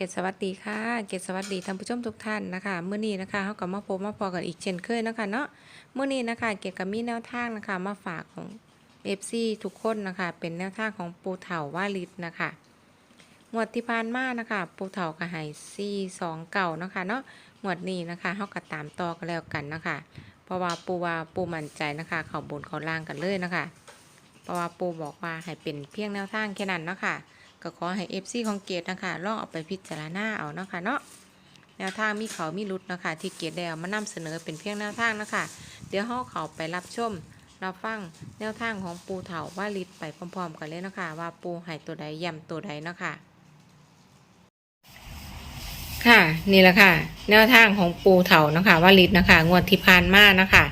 เกศสวัสดีค่ะ เกศสวัสดีท่านผู้ชมทุกท่านนะคะเมื่อนี้นะคะเขากับมาพบมาพอกันอีกเช่นเคยนะคะเนาะเมื่อนี้นะคะ เกี่ยวกับมีแนวทางนะคะ มาฝากของเอฟซีทุกคนนะคะ เป็นแนวทางของปูเถาว่าลิดนะคะงวดที่ผ่านมานะคะปูเถากระหายซีสองเก่านะคะเนาะงวดนี้นะคะเขาก็ตามต่อกันแล้วกันนะคะ เพราะว่าปูว่าปูมั่นใจนะคะ เขาบนเขาล่างกันเลยนะคะ เพราะว่าปูบอกว่าให้เป็นเพียงแนวทางแค่นั้นนะคะ ก็ขอให้ FC ของเกดนะคะลองเอาไปพิจารณาเอาเนาะค่ะเนาะแนวทางมีเขามีรุดนะคะที่เกดได้เอามานำเสนอเป็นเพียงแนวทางนะคะ เดี๋ยวเฮาเขาไปรับชมรับฟังแนวทางของปูเถาว่าลิดไปพร้อมๆ กันเลยนะคะ ว่าปูหายตัวใดย่ำตัวใดเนาะค่ะค่ะนี่แหละค่ะ แนวทางของปูเถานะคะว่าลิดนะคะ งวดที่ผ่านมานะคะ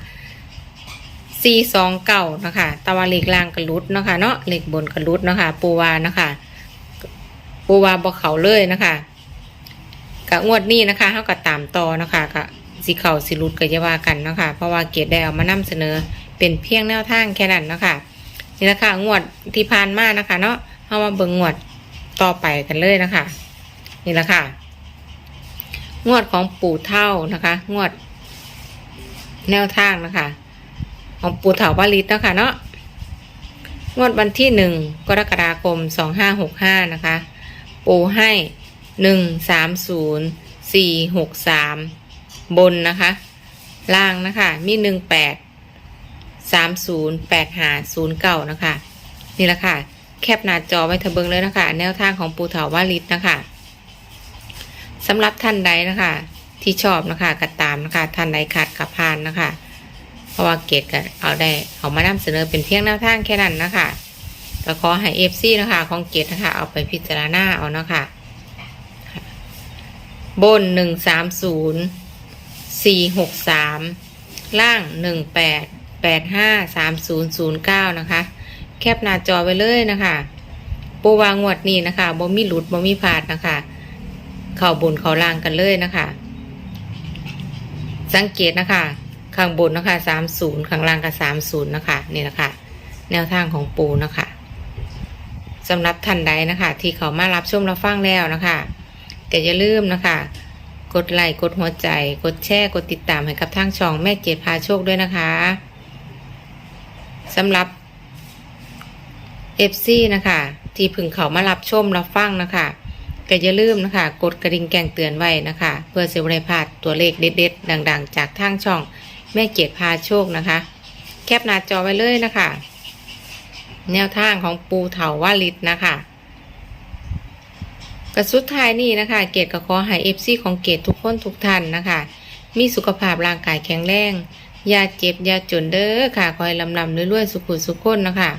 ซีสองเก่านะคะตะวันเหล็กล่างกระลุดเนาะคะเนาะเหล็กบนกระลุดเนาะคะ ปูวานะคะ ปูวาบอเขาเลยนะคะกะงวดนี้นะคะเขาก็ตามต่อนะคะกะสีเขาสีรุดก็จะว่ากันนะคะเพราะว่าเกียรติได้เอามานำเสนอเป็นเพียงแนวทางแค่นั้นนะคะนี่แหละค่ะงวดที่ผ่านมานะคะ เนาะเอามาเบิ่งงวดต่อไปกันเลยนะคะ นี่แหละค่ะ งวดของปู่เท่านะคะ งวด แนวทางนะคะ ของปู่เถาวาลิตนะคะเนาะงวดวันที่หนึ่งกรกฎาคมสองห้าหกห้านะคะ ปูให้หนึ่งสามศูนย์สี่หกสามบนนะคะ ล่างนะคะมีหนึ่งแปดสามศูนย์แปดหาศูนย์เก้านะคะ นี่แหละค่ะ แคปหน้าจอไว้เถอะเบิงเลยนะคะ แนวทางของปูเถาวาลิตนะคะสำหรับท่านใดนะคะ ที่ชอบนะคะกระตามนะคะ ท่านใดขาดขับพานนะคะ เพราะว่าเกตก็เอาได้เอามานำเสนอเป็นเพียงแนวทางแค่นั้นนะคะ ก็ขอให้เอฟซีนะคะของเกตนะคะเอาไปพิจารณาเอานะคะบนหนึ่งสามศูนย์สี่หกสามล่างหนึ่งแปดแปดห้าสามศูนย์ศูนย์เก้านะคะ แคปหน้าจอไว้เลยนะคะปูวางงวดนี้นะคะบ่มีหลุดบ่มีพลาดนะคะ เข่าบนเข่าล่างกันเลยนะคะ สังเกตนะคะ ข้างบนนะคะสามศูนย์ข้างล่างก็สามศูนย์นะคะนี่แหละคะ แนวทางของปูนะคะ สำหรับท่านใดนะคะ ที่เขามารับชมรับฟังแล้วนะคะก็อย่าลืมนะคะ กดไลค์กดหัวใจ กดแชร์กดติดตามให้กับทางช่องแม่เกดพาโชคด้วยนะคะสำหรับ FC นะคะ ที่พึงเขามารับชมรับฟังนะคะก็อย่าลืมนะคะ กดกระดิ่งแจ้งเตือนไว้นะคะ เพื่อเสียบริพลาดตัวเลขเด็ดๆ ดัง ๆ จากทางช่องแม่เกียรติพาโชคนะคะ แคปหน้าจอไว้เลยนะคะ แนวทางของปูเถาว่าลิตนะคะกระสุดท้ายนี่นะคะ เกรติก็ขอให้เอฟซีของเกรติทุกคนทุกท่านนะคะ มีสุขภาพร่างกายแข็งแรงอย่าเจ็บอย่าจนเด้อค่ะคอยลำลำรวยๆสุขุสุขคนนะคะ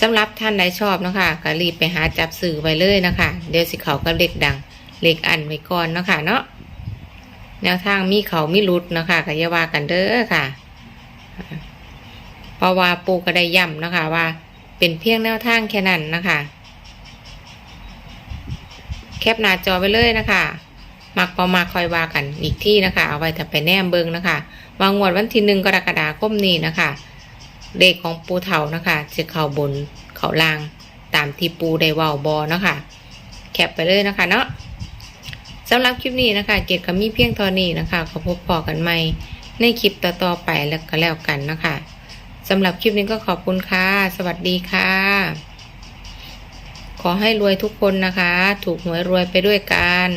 สำหรับท่านใดชอบนะคะก็รีบไปหาจับสื่อไว้เลยนะคะ เดี๋ยวสิเขาก็เล็กดังเล็กอันไว้ก่อนนะคะเนาะแนวทางมีเขามีรุดนะคะก็อย่าว่ากันเด้อค่ะ ราะว่าปูก็ได้ย้ำนะคะว่า เป็นเพียงแนวทางแค่นั้นนะคะ แคปหน้าจอไปเลยนะคะมักพอมาคอยว่ากันอีกที่นะคะ เอาไว้ถ้าไปแนมเบิงนะคะวางงวดวันที่หนึ่งกรกฎาคมนี้นะคะเลขของปูเถานะคะจะเข่าบนเข่าล่างตามที่ปูได้ว่าบอนะคะแคปไปเลยนะคะเนาะสำหรับคลิปนี้นะคะ เกียรติกับมีเพียงเท่านี้นะคะขอพบพอกันใหม่ในคลิปต่อๆไปแล้วก็แล้วกันนะคะ สำหรับคลิปนี้ก็ขอบคุณค่ะ สวัสดีค่ะ ขอให้รวยทุกคนนะคะ ถูกหวยรวยไปด้วยกัน